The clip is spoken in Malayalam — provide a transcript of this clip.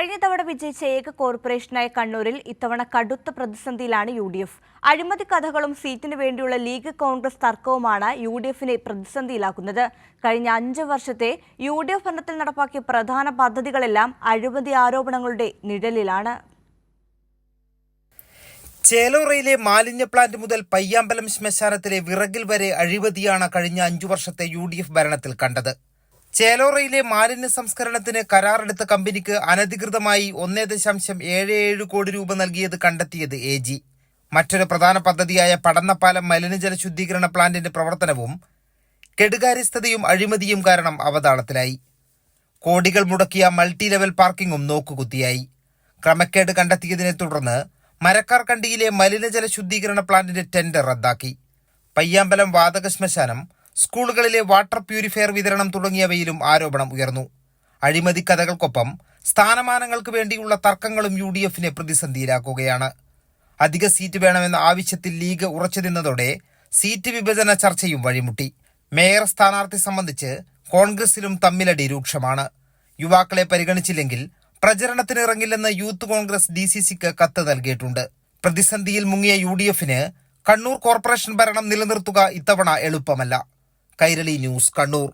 കഴിഞ്ഞ തവണ വിജയിച്ച ഏക കോർപ്പറേഷനായ കണ്ണൂരിൽ ഇത്തവണ കടുത്ത പ്രതിസന്ധിയിലാണ് യു ഡി എഫ്. അഴിമതി കഥകളും സീറ്റിനു വേണ്ടിയുള്ള ലീഗ് കോൺഗ്രസ് തർക്കവുമാണ് യു ഡി എഫിനെ പ്രതിസന്ധിയിലാക്കുന്നത്. കഴിഞ്ഞ അഞ്ച് വർഷത്തെ യു ഡി എഫ് ഭരണത്തിൽ നടപ്പാക്കിയ പ്രധാന പദ്ധതികളെല്ലാം അഴിമതി ആരോപണങ്ങളുടെ നിഴലിലാണ്. ചേലോറയിലെ മാലിന്യ പ്ലാന്റ് മുതൽ പയ്യാമ്പലം ശ്മശാനത്തിലെ വിറകിൽ വരെ അഴിമതിയാണ് കഴിഞ്ഞ അഞ്ചു വർഷത്തെ യു ഡി എഫ് ഭരണത്തിൽ കണ്ടത്. ചേലോറയിലെ മാലിന്യ സംസ്കരണത്തിന് കരാറെടുത്ത കമ്പനിക്ക് അനധികൃതമായി ഒന്നേ ദശാംശം ഏഴ് ഏഴ് കോടി രൂപ നൽകിയത് കണ്ടെത്തിയത് എ ജി. മറ്റൊരു പ്രധാന പദ്ധതിയായ പടന്നപ്പാലം മലിനജല ശുദ്ധീകരണ പ്ലാന്റിന്റെ പ്രവർത്തനവും കെടുകാര്യസ്ഥതയും അഴിമതിയും കാരണം അവതാളത്തിലായി. കോടികൾ മുടക്കിയ മൾട്ടി ലെവൽ പാർക്കിങ്ങും നോക്കുകുത്തിയായി. ക്രമക്കേട് കണ്ടെത്തിയതിനെ തുടർന്ന് മരക്കാർ കണ്ടിയിലെ മലിനജല ശുദ്ധീകരണ പ്ലാന്റിന്റെ ടെൻഡർ റദ്ദാക്കി. പയ്യാമ്പലം വാതക ശ്മശാനം സ്കൂളുകളിലെ വാട്ടർ പ്യൂരിഫയർ വിതരണം തുടങ്ങിയവയിലും ആരോപണം ഉയർന്നു. അഴിമതി കഥകൾക്കൊപ്പം സ്ഥാനമാനങ്ങൾക്ക് വേണ്ടിയുള്ള തർക്കങ്ങളും യു ഡി എഫിനെ പ്രതിസന്ധിയിലാക്കുകയാണ്. അധിക സീറ്റ് വേണമെന്ന ആവശ്യത്തിൽ ലീഗ് ഉറച്ചു നിന്നതോടെ സീറ്റ് വിഭജന ചർച്ചയും വഴിമുട്ടി. മേയർ സ്ഥാനാർത്ഥി സംബന്ധിച്ച് കോൺഗ്രസിലും തമ്മിലടി രൂക്ഷമാണ്. യുവാക്കളെ പരിഗണിച്ചില്ലെങ്കിൽ പ്രചരണത്തിനിറങ്ങില്ലെന്ന് യൂത്ത് കോൺഗ്രസ് ഡി സി സിക്ക് കത്ത് നൽകിയിട്ടുണ്ട്. പ്രതിസന്ധിയിൽ മുങ്ങിയ യു ഡി എഫിന് കണ്ണൂർ കോർപ്പറേഷൻ ഭരണം നിലനിർത്തുക ഇത്തവണ എളുപ്പമല്ല. കൈരളി ന്യൂസ് കണ്ണൂർ